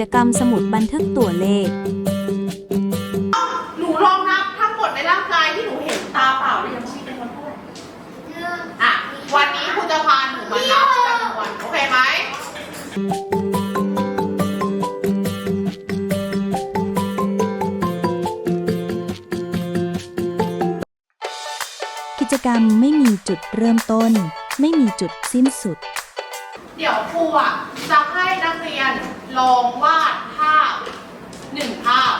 จกรรมสมุดบันทึกตัวเลข หนูลองนับทั้งหมดในร่างกายที่หนูเห็นตาเปล่าหรือยังชี้เป็นคนเท่าไหร่อะ วันนี้ครูจะพาหนูมานับจำนวนโอเคไหมกิจกรรมไม่มีจุดเริ่มต้น ไม่มีจุดสิ้นสุด เดี๋ยวครูอะจะให้นักเรียนลองวาดภาพหนึ่งภาพ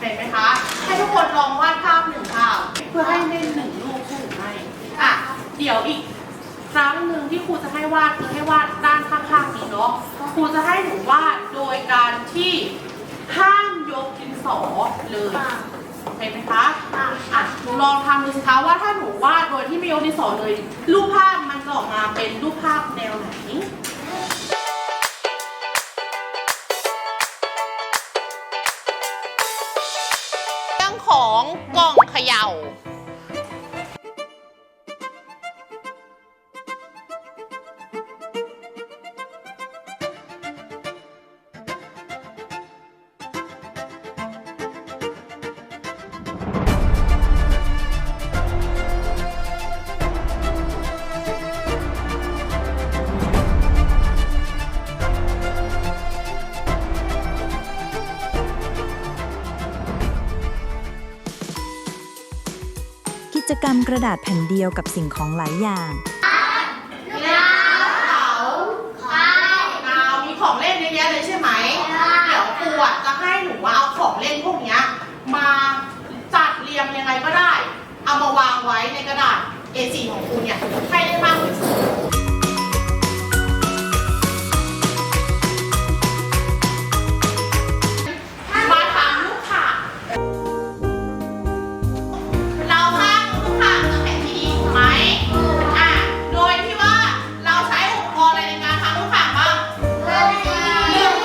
เห็นไหมคะ ให้ทุกคนลองวาดภาพหนึ่งภาพ เพื่อให้ได้หนึ่งรูปใช่หรือไม่อะเดี๋ยวอีกครั้งหนึ่งที่ครูจะให้วาดคือให้วาดด้านข้างๆนี้เนาะครูจะให้หนูวาดโดยการที่ห้ามยกดินสอเลยเห็นไหมคะอะหนูลองทำดูสิคะว่าถ้าหนูวาดโดยที่ไม่ยกดินสอเลย รูปภาพมันจะออกมาเป็นรูปภาพแนว องของกล่องเขย่า จกรรมกระดาษแผ่นเดียวกับสิ่งของหลายอย่างดาวมีของเล่นเยอะแยะเลยใช่ไหม เดี๋ยวครูอะจะให้หนูว่าเอาของเล่นพวกเนี้ย มาจัดเรียงยังไงก็ได้ เอามาวางไว้ในกระดาษ A4 ของครูเนี่ยให้ได้มาก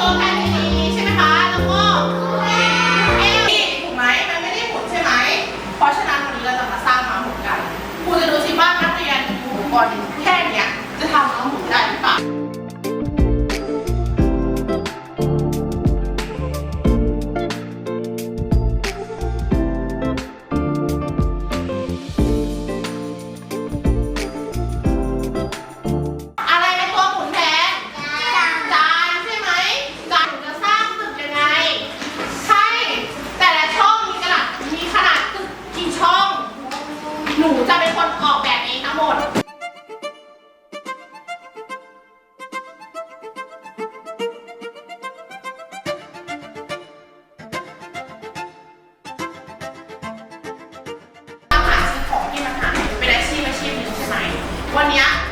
รื่ ออกแบบเองทั้งหมดตาม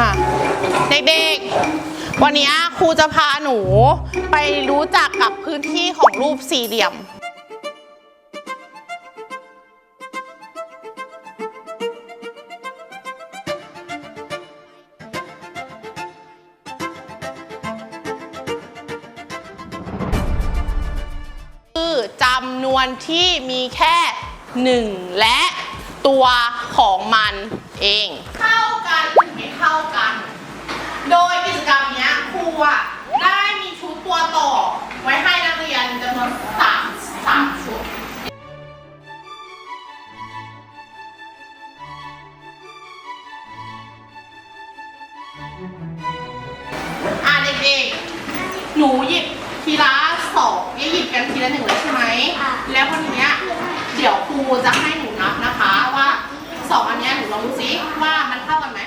ค่ะ เด็กๆ วันนี้ครูจะพาหนูไปรู้จักกับพื้นที่ของรูปสี่เหลี่ยม คือจำนวนที่มีแค่หนึ่งและตัวของมันเองเท่า เท่ากัน โดยกิจกรรมเนี้ยครูอะได้มีชุดตัวต่อ ไว้ให้นักเรียนจำนวนสามสามชุดอ่าเด็กๆ หนูหยิบทีละสองอย่าหยิบกันทีละหนึ่งเลยใช่ไหม แล้ววันเนี้ยเดี๋ยวครูจะให้หนูนับนะคะว่าสองอันเนี้ยหนูลองดูซิว่ามันเท่ากันไหม